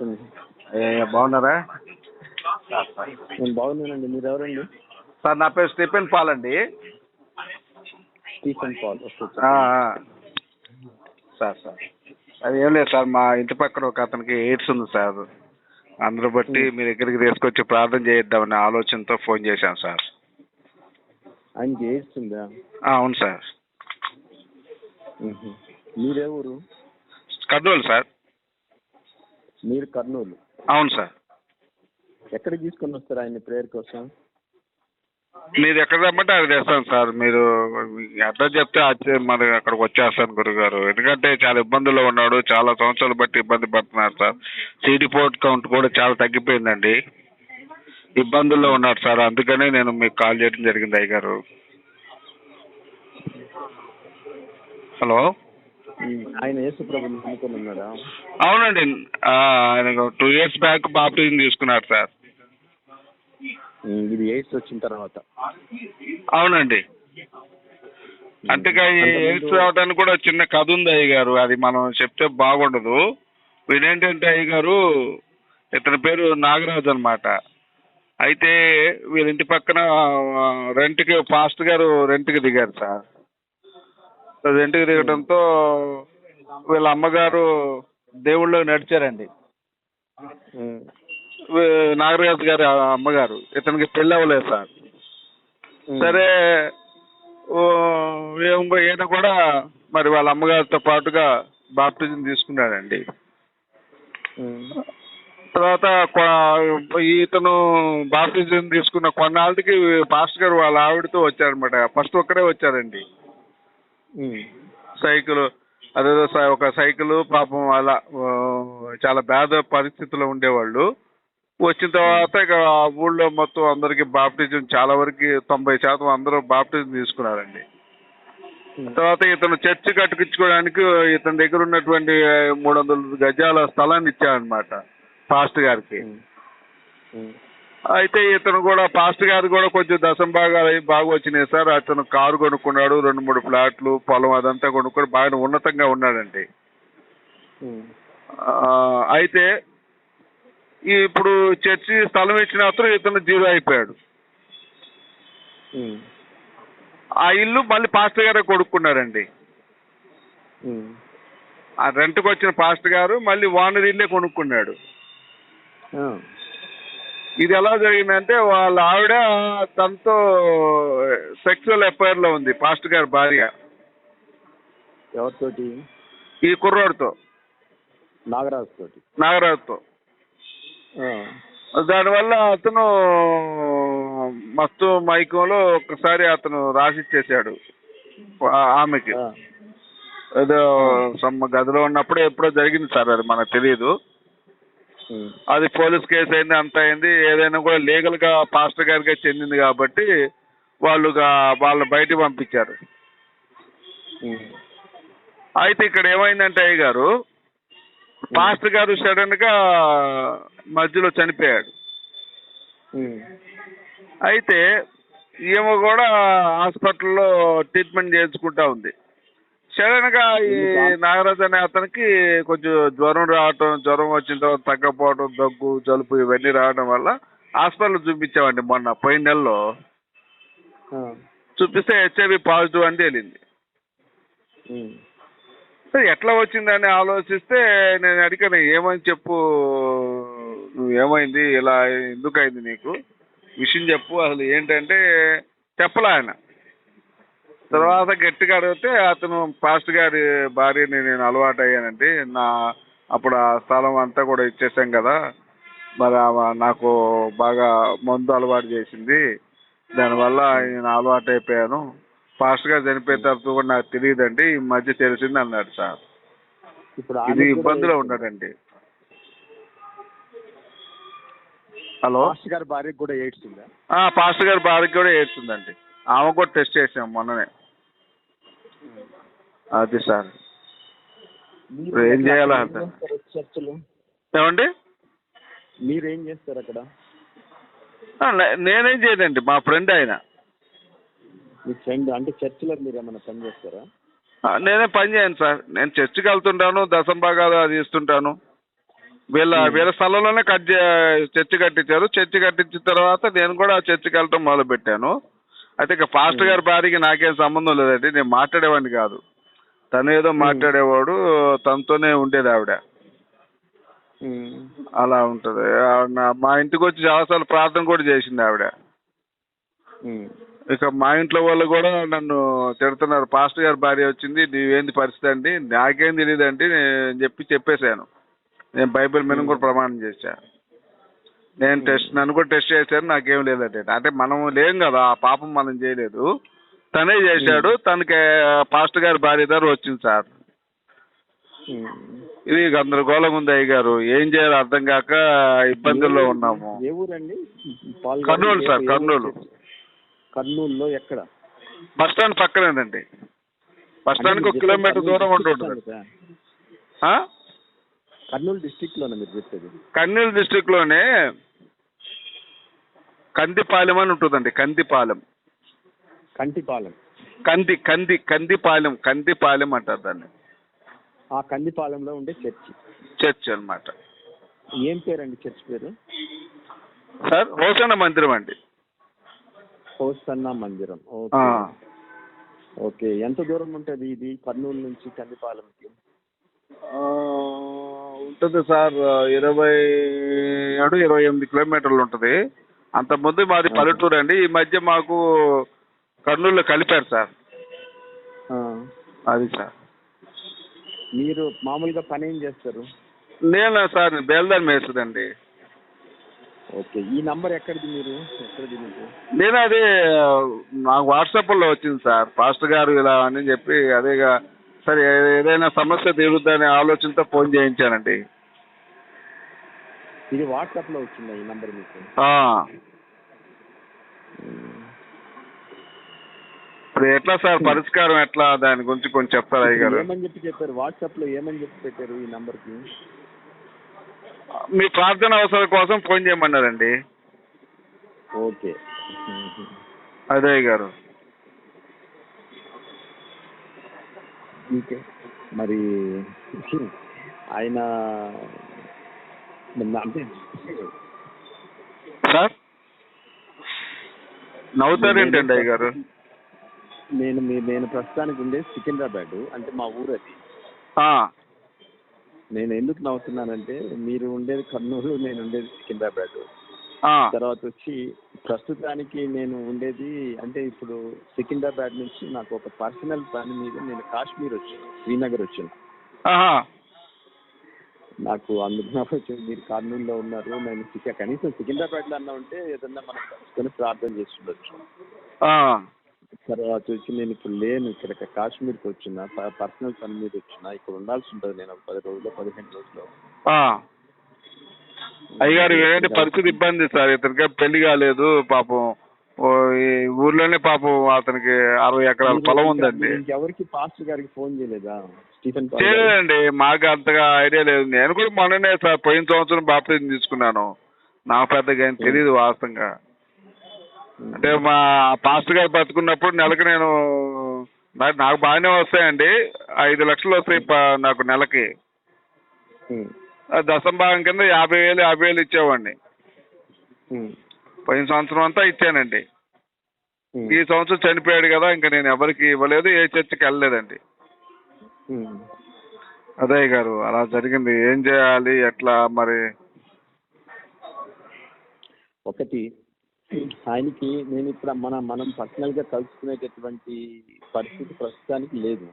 ఏ, బాగున్నారా? నేను బాగున్నానండి. మీరు ఎవరండి సార్ నా పేరు స్టీఫెన్ పాల్ అండి. Stephen Paul. సార్. సార్ అది ఏం లేదు సార్. మా ఇంటి పక్కన ఒక అతనికి ఎయిడ్స్ ఉంది సార్. అందరూ బట్టి మీ దగ్గరికి తీసుకొచ్చి ప్రార్థన చేయిద్దామనే ఆలోచనతో ఫోన్ చేశాను సార్. ఆయనకి ఎయిడ్స్ ఉందా? అవును సార్. మీరే ఊరు కర్నూలు సార్. మీరు కర్నూలు. అవును సార్. ఎక్కడికి తీసుకొని వస్తారు ఆయన ప్రేయర్ కోసం? మీరు ఎక్కడ రమ్మంటే అది తెస్తాను సార్. మీరు అడ్రస్ చెప్తే మరి అక్కడికి వచ్చేస్తాను గురుగారు. ఎందుకంటే చాలా ఇబ్బందుల్లో ఉన్నాడు. చాలా సంవత్సరాలు బట్టి ఇబ్బంది పడుతున్నాడు సార్. సీడీ పోర్ట్ కౌంట్ కూడా చాలా తగ్గిపోయిందండి. ఇబ్బందుల్లో ఉన్నాడు సార్. అందుకనే నేను మీకు కాల్ చేయడం జరిగింది అయ్యగారు. హలో. ఆయన యేసు ప్రభుని నమ్ముకొని ఉన్నాడా అవునండి ఆయన టూ ఇయర్స్ బ్యాక్ బాప్టిజం తీసుకున్నాడు సార్. ఇది ఎయిడ్స్ వచ్చిన తర్వాత. అవునండి. ఈ ఎయిడ్స్ రావడానికి కూడా చిన్న కథ ఉంది అయ్య గారు అది మనం చెప్తే బాగుండదు. వీడేంటంటే అయ్య గారు ఇతని పేరు నాగరాజు అనమాట అయితే వీళ్ళ ఇంటి పక్కన రెంట్కి ఫాస్ట్ గారు రెంట్కి దిగారు సార్. రెంట్కి దిగడంతో వీళ్ళ అమ్మగారు దేవుళ్ళు నడిచారండి నాగరాజు గారి అమ్మగారు ఇతనికి పెళ్ళి అవ్వలేదు సార్. సరే ఈయన కూడా మరి వాళ్ళ అమ్మగారితో పాటుగా బాప్టిజం తీసుకున్నాడండి. తర్వాత ఇతను బాప్టిజం తీసుకున్న కొన్నాళ్ళకి పాస్టర్ గారు వాళ్ళ ఆవిడతో వచ్చారనమాట ఫస్ట్ ఒక్కరే వచ్చారండి. సైకిల్ అదేదో ఒక సైకిల్ పాపం అలా చాలా పేద పరిస్థితిలో ఉండేవాళ్ళు. వచ్చిన తర్వాత ఇక ఆ ఊళ్ళో మొత్తం అందరికి బాప్టిజం చాలా వరకు తొంభై శాతం అందరూ బాప్టిజం తీసుకున్నారండి. తర్వాత ఇతను చర్చి కట్టుకించుకోవడానికి ఇతని దగ్గర ఉన్నటువంటి మూడు వందల గజాల స్థలాన్ని ఇచ్చాడనమాట పాస్ట్ గారికి. అయితే ఇతను కూడా పాస్ట్ గారు కూడా కొంచెం దశం భాగాలు అవి బాగా వచ్చినాయి సార్ అతను కారు కొనుక్కున్నాడు రెండు మూడు ఫ్లాట్లు పొలం అదంతా కొనుక్కొని బాగా ఉన్నతంగా ఉన్నాడండి అయితే ఇప్పుడు చర్చి స్థలం ఇచ్చిన అతను ఇతను జీరో అయిపోయాడు. ఆ ఇల్లు మళ్ళీ పాస్టర్ గారే కొనుక్కున్నారండి. ఆ రెంట్కి వచ్చిన పాస్టర్ గారు మళ్ళీ ఓనర్ ఇల్లే కొనుక్కున్నాడు. ఇది ఎలా జరిగిందంటే వాళ్ళ ఆవిడ తనతో సెక్సువల్ ఎఫ్ఐఆర్లో ఉంది పాస్టర్ గారి భార్య ఎవరితోటి ఈ కుర్రోడితో నాగరాజు తోటి నాగరాజుతో. దానివల్ల అతను మస్తు మైకంలో ఒకసారి అతను రాసిచ్చేసాడు ఆమెకి. ఏదో గదిలో ఉన్నప్పుడే ఎప్పుడో జరిగింది సార్ అది మనకు తెలియదు. అది పోలీస్ కేసు అయింది అంత అయింది. ఏదైనా కూడా లీగల్గా పాస్టర్ గారికే చెందింది కాబట్టి వాళ్ళు గా- వాళ్ళు బయటికి పంపించారు. అయితే ఇక్కడ ఏమైందంటే అయ్య గారు పాస్టర్ గారు సడన్గా మధ్యలో చనిపోయాడు. అయితే ఈమె కూడా హాస్పిటల్లో ట్రీట్మెంట్ చేయించుకుంటా ఉంది. సడన్గా ఈ నాగరాజు అనే అతనికి కొంచెం జ్వరం రావటం జ్వరం వచ్చిన తర్వాత తగ్గపోవడం దగ్గు జలుబు ఇవన్నీ రావడం వల్ల హాస్పిటల్ చూపించామండి మొన్న పోయిన నెలలో. చూపిస్తే హెచ్ఐవి పాజిటివ్ అని తేలింది. ఎట్లా వచ్చిందని ఆలోచిస్తే నేను అడిగాను ఏమని చెప్పు నువ్వు ఏమైంది ఇలా ఎందుకు అయింది నీకు? విషయం చెప్పు అసలు ఏంటంటే చెప్పలే ఆయన. తర్వాత గట్టిగా అడిగితే అతను పాస్ట్ గారి భార్యని నేను అలవాటు అయ్యానండి నా అప్పుడు ఆ స్థలం అంతా కూడా ఇచ్చేసాం కదా. మరి ఆమె నాకు బాగా మందు అలవాటు చేసింది. దానివల్ల నేను అలవాటు అయిపోయాను ఫాస్ట్గా చనిపోయిన తర్వాత కూడా నాకు తెలియదండి. ఈ మధ్య తెలిసింది అన్నాడు సార్. ఇప్పుడు ఇది ఇబ్బందిలో ఎయిడ్స్ ఉన్నాడండి. హలో? పాస్టర్ గారి భార్యకు కూడా ఎయిడ్స్ ఉందా? ఆ, పాస్టర్ గారి భార్యకి కూడా ఏడ్చిందండి ఆమె కూడా టెస్ట్ చేసాం మొన్ననే. అది సార్. ఇప్పుడు ఏం చేయాలో చర్చిలో? ఏమండి? మీరేం చేస్తారు అక్కడ? నేనేం చేయదండి మా ఫ్రెండ్ ఆయన. మీ ఫ్రెండ్ అంటే చర్చిలో మీరు ఏమైనా పని చేస్తారా? నేనే పని చేయను సార్. నేను చర్చికి వెళ్తుంటాను దశం భాగాలు అది ఇస్తుంటాను. వీళ్ళ. వీళ్ళ స్థలంలోనే కట్ చే- చర్చి కట్టించారు. చర్చి కట్టించిన తర్వాత నేను కూడా ఆ చర్చికి వెళ్ళటం మొదలు పెట్టాను అయితే ఇక పాస్టర్ Hmm. గారి భార్యకి నాకేం సంబంధం లేదండి. నేను మాట్లాడేవాడిని కాదు. తను ఏదో Hmm. మాట్లాడేవాడు తనతోనే ఉండేది ఆవిడ. ఉమ్. అలా ఉంటది. మా ఇంటికి వచ్చి చాలాసార్లు ప్రార్థన కూడా చేసింది ఆవిడ. ఇక మా ఇంట్లో వాళ్ళు కూడా నన్ను తిడుతున్నారు. పాస్టర్ గారి భార్య వచ్చింది నీవేంది పరిస్థితి అండి? నాకేం తెలియదండి నేను చెప్పి చెప్పేశాను. నేను బైబిల్ మీద కూడా ప్రమాణం చేశా. నేను టెస్ట్ నన్ను కూడా టెస్ట్ చేశాను నాకేం లేదండి అంటే మనం లేం కదా ఆ పాపం మనం చేయలేదు. తనే చేశాడు తనకి పాస్టర్ గారి భార్య దగ్గర వచ్చింది సార్. ఇది గందరగోళం ఉంది అయ్య గారు ఏం చేయాలో అర్థం కాక ఇబ్బందుల్లో ఉన్నాము. ఏ ఊరండి? కర్నూలు సార్? కర్నూలు. కర్నూలులో ఎక్కడ? బస్ స్టాండ్ పక్కనేనండి. బస్ స్టాండ్కి ఒక కిలోమీటర్ దూరం ఉంటుంటుంది ఆ? కర్నూలు డిస్ట్రిక్ట్లోనే మీరు చెప్పేది? కర్నూలు డిస్టిక్లోనే కందిపాలెం అని ఉంటుందండి కందిపాలెం. కంటిపాలెం కంది కంది కందిపాలెం కందిపాలెం అంటారు దాన్ని. ఆ కందిపాలెంలో ఉండే చర్చి. చర్చ్ అన్నమాట. ఏం పేరండి చర్చ్ పేరు? సార్ హోసన మందిరం అండి. హోసన్న మందిరం. ఓకే. ఓకే. ఎంత దూరం ఉంటుంది ఇది కర్నూలు నుంచి కందిపాలెంకి? ఉంటుంది సార్ ఇరవై ఏడు ఇరవై ఎనిమిది కిలోమీటర్లు ఉంటుంది. అంత ముందు మాది పల్లెటూరు అండి. ఈ మధ్య మాకు కర్నూలులో కలిపారు సార్. అది సార్. మీరు మామూలుగా పని ఏం చేస్తారు? నేను సార్ బేల్దాన్ మేస్తుందండి ఓకే. ఈ నంబర్ ఎక్కడిది మీరు? ఎక్కడిది మీకు? నేను అదే నాకు వాట్సాప్లో వచ్చింది సార్. పాస్టర్ గారు ఇలా అని చెప్పి అదేగా సరే ఏదైనా సమస్య తీరుద్దనే ఆలోచనతో ఫోన్ చేయించానండి. ఇది వాట్సాప్లో వచ్చిందా ఈ నంబర్ మీకు. ఇప్పుడు ఎట్లా సార్? పరిష్కారం ఎట్లా? దాని గురించి కొంచెం చెప్తారా గారు? ఏమని చెప్పి చెప్పారు? వాట్సాప్లో ఏమని చెప్పి పెట్టారు ఈ నంబర్కి మీ ప్రార్థన అవసరం కోసం ఫోన్ చేయమన్నారండి. ఓకే. అదే గారు. ఓకే మరి ఆయన అంటే సార్ నవ్వుతారేంటండి అయ్య గారు? నేను మీ నేను ప్రస్తుతానికి ఉండేది సికింద్రాబాద్ అంటే మా ఊరు అది నేను ఎందుకు నవ్వుతున్నానంటే మీరు ఉండేది కర్నూలు నేను ఉండేది సికింద్రాబాద్. తర్వాత వచ్చి ప్రస్తుతానికి నేను ఉండేది అంటే ఇప్పుడు సికింద్రాబాద్ నుంచి నాకు ఒక పర్సనల్ పని మీద నేను కాశ్మీర్ వచ్చాను శ్రీనగర్ వచ్చాను. నాకు అందుకు వచ్చి మీరు కర్నూలులో ఉన్నారు నేను సిక కనీసం సికింద్రాబాద్లో అన్నా ఉంటే ఏదన్నా మనం కలుసుకొని ప్రార్థన చేస్తుండొచ్చు. తర్వాత వచ్చి నేను ఇప్పుడు లేను ఇక్కడ కాశ్మీర్కి వచ్చిన పర్సనల్ పని మీద వచ్చిన ఇక్కడ ఉండాల్సి ఉంటుంది నేను పది రోజులు పదిహేను రోజులు. ఆ. అయ్యగారు ఏంటి పరిస్థితి ఇబ్బంది సార్? ఇతనికి పెళ్ళి కాలేదు పాపం. ఊర్లోనే పాపం అతనికి అరవై ఎకరాల పొలం ఉందండి. ఇంకెవరికి పాస్టర్ గారికి ఫోన్ చేయలేదా? స్టీఫెన్? చేయలేదండి మాకు అంతగా ఐడియా లేదు. నేను కూడా మొన్ననే సార్ పోయిన సంవత్సరం బాప్తిజం తీసుకున్నాను. నాకు పెద్దగా ఏం తెలియదు వాస్తవంగా. అంటే మా పాస్టర్ గారు బతుకున్నప్పుడు నెలకు నేను నాకు నాకు బాగానే వస్తాయండి. ఐదు లక్షలు వస్తాయి నాకు నెలకి. ఉమ్, ఆ దశంభాగం కింద యాభై వేలు యాభై వేలు ఇచ్చేవాడిని. పోయిన సంవత్సరం అంతా ఇచ్చానండి. ఈ సంవత్సరం చనిపోయాడు కదా ఇంకా నేను ఎవరికి ఇవ్వలేదు ఏ చర్చికి వెళ్ళలేదండి. అదే గారు అలా జరిగింది. ఏం చేయాలి ఎట్లా మరి? ఒకటి ఆయనకి నేను ఇప్పుడు మన మనం పర్సనల్గా కలుసుకునేటటువంటి పరిస్థితి ప్రస్తుతానికి లేదు.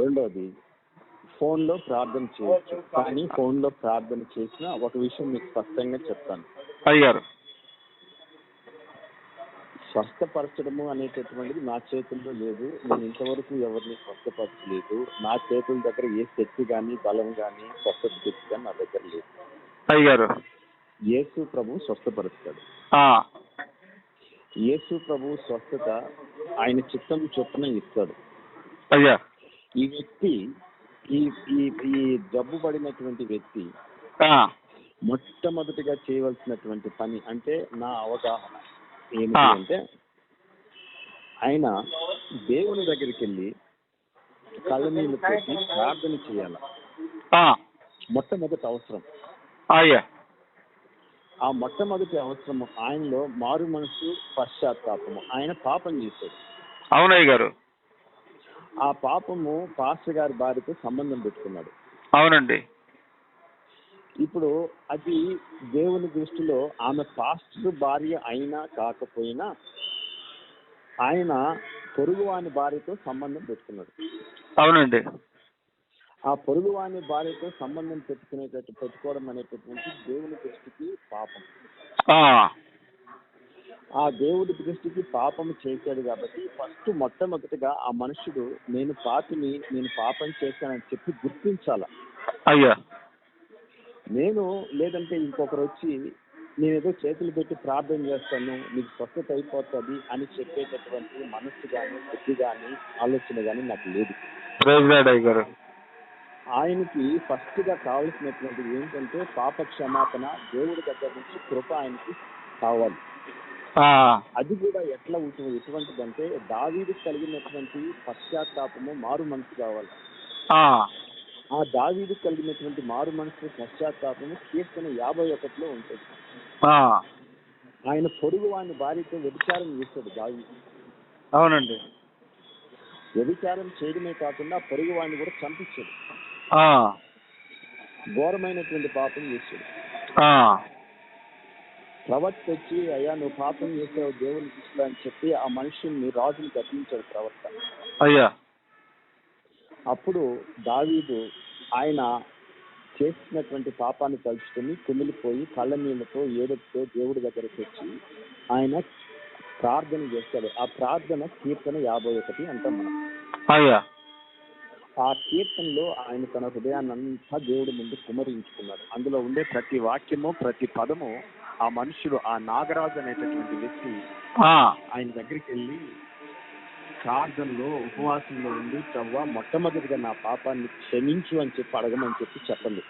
రెండోది ఫోన్లో ప్రార్థన చేయొచ్చు. కానీ ఫోన్లో ప్రార్థన చేసిన ఒక విషయం మీకు స్పష్టంగా చెప్తాను. అయ్యారు. స్వస్థపరచడము అనేటటువంటిది నా చేతుల్లో లేదు. నేను ఇంతవరకు ఎవరిని స్వస్థపరచలేదు నా చేతుల దగ్గర ఏ శక్తి కానీ బలం కానీ స్వస్థత శక్తి కానీ నా దగ్గర లేదు. అయ్యారు యేసు ప్రభు స్వస్థపరుస్తాడు. యేసు ప్రభు స్వస్థత ఆయన చిత్తం చొప్పున ఇస్తాడు. అయ్యా. ఈ వ్యక్తి ఈ ఈ ఈ జబ్బు పడినటువంటి వ్యక్తి మొట్టమొదటిగా చేయవలసినటువంటి పని అంటే నా అవగాహన. ఏమిటి అంటే ఆయన దేవుని దగ్గరికి వెళ్ళి కళ్ళ నీళ్ళు పెట్టి ప్రార్థన చేయాలి. మొట్టమొదటి అవసరం. అయ్యా ఆ మొట్టమొదటి అవసరం ఆయనలో మారు మనసు పశ్చాత్తాపము. ఆయన పాపం చేశాడు. అవునయ్య గారు. ఆ పాపము పాస్టర్ గారి భార్యతో సంబంధం పెట్టుకున్నాడు. అవునండి. ఇప్పుడు అది దేవుని దృష్టిలో ఆమె పాస్టర్ భార్య అయినా కాకపోయినా ఆయన పొరుగువాని భార్యతో సంబంధం పెట్టుకున్నాడు. అవునండి. ఆ పొరుగువాని భార్యతో సంబంధం పెట్టుకునేటట్టు పెట్టుకోవడం అనేటటువంటి దేవుని దృష్టికి పాపం. ఆ, ఆ దేవుడి దృష్టికి పాపం చేశాడు కాబట్టి ఫస్ట్ మొట్టమొదటిగా ఆ మనుషుడు నేను పాపిని నేను పాపం చేశానని చెప్పి గుర్తించాల. అయ్యా. నేను లేదంటే ఇంకొకరు వచ్చి నేనేదో చేతులు పెట్టి ప్రార్థన చేస్తాను నీకు స్వస్థత అయిపోతుంది అని చెప్పేటటువంటి మనస్సు కానీ బుద్ధి కానీ ఆలోచన కానీ నాకు లేదు. ఆయనకి ఫస్ట్గా కావాల్సినటువంటిది ఏంటంటే పాప క్షమాపణ దేవుడి దగ్గర నుంచి కృప ఆయనకి కావాలి. అది కూడా ఎట్లా ఉంటుంది ఎటువంటిదంటే దావీదు కలిగినటువంటి పశ్చాత్తాపము మారు మనసు కావాలి. ఆ, దావీదు కలిగినటువంటి మారు మనసు పశ్చాత్తాపము కీర్తన యాభై ఒకటిలో ఉంటుంది. ఆయన పొరుగు వాని భార్యతో వ్యభిచారం చేశాడు దావీదు. అవునండి. వ్యభిచారం చేయడమే కాకుండా పొరుగు వాడిని కూడా చంపించాడు. ఘోరమైనటువంటి పాపం చేశాడు. ఆ, ప్రవక్త వచ్చి అయ్యా నువ్వు పాపం చేసావు దేవుని దృష్టిలో అని చెప్పి ఆ మనుషుల్ని రాజుని గద్దించాడు ప్రవక్త. అయ్యా. అప్పుడు దావీదు ఆయన చేసినటువంటి పాపాన్ని తలుచుకొని కుమిలిపోయి కళ్ళ నీళ్ళతో ఏడుపుతో దేవుడి దగ్గరకు వచ్చి ఆయన ప్రార్థన చేస్తాడు. ఆ ప్రార్థన కీర్తన యాభై ఒకటి అంటాం మనం. ఆ కీర్తనలో ఆయన తన హృదయాన్ని అంతా దేవుడి ముందు కుమరించుకున్నాడు. అందులో ఉండే ప్రతి వాక్యము ప్రతి పదము ఆ మనుషుడు ఆ నాగరాజు అనేటటువంటి వ్యక్తి ఆయన దగ్గరికి వెళ్ళి ప్రార్థనలో ఉపవాసంలో ఉండి చవ్వ మొట్టమొదటిగా నా పాపాన్ని క్షమించు అని చెప్పి అడగమని చెప్పి చెప్పండి.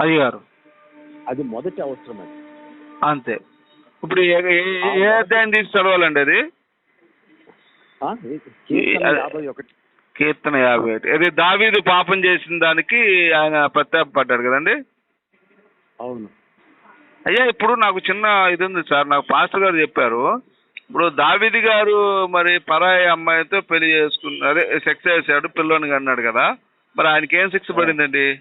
అయ్య గారు అది మొదటి అవసరం అది. అంతే. ఇప్పుడు ఏ- అధ్యాయం తీసి చదవాలండి అది. యాభై ఒకటి. కీర్తన యాభై ఒకటి. అది దావీదు పాపం చేసిన దానికి ఆయన పడ్డాడు కదండి? అవును. అయ్యా ఇప్పుడు నాకు చిన్న ఇది ఉంది సార్. నాకు పాస్టర్ గారు చెప్పారు. ఇప్పుడు దావిది గారు మరి పరాయి అమ్మాయితో పెళ్ళి చేసుకున్నారు అదే సెక్స్ చేశాడు పిల్లోని అన్నాడు కదా. మరి ఆయనకి ఏం శిక్ష పడిందండి?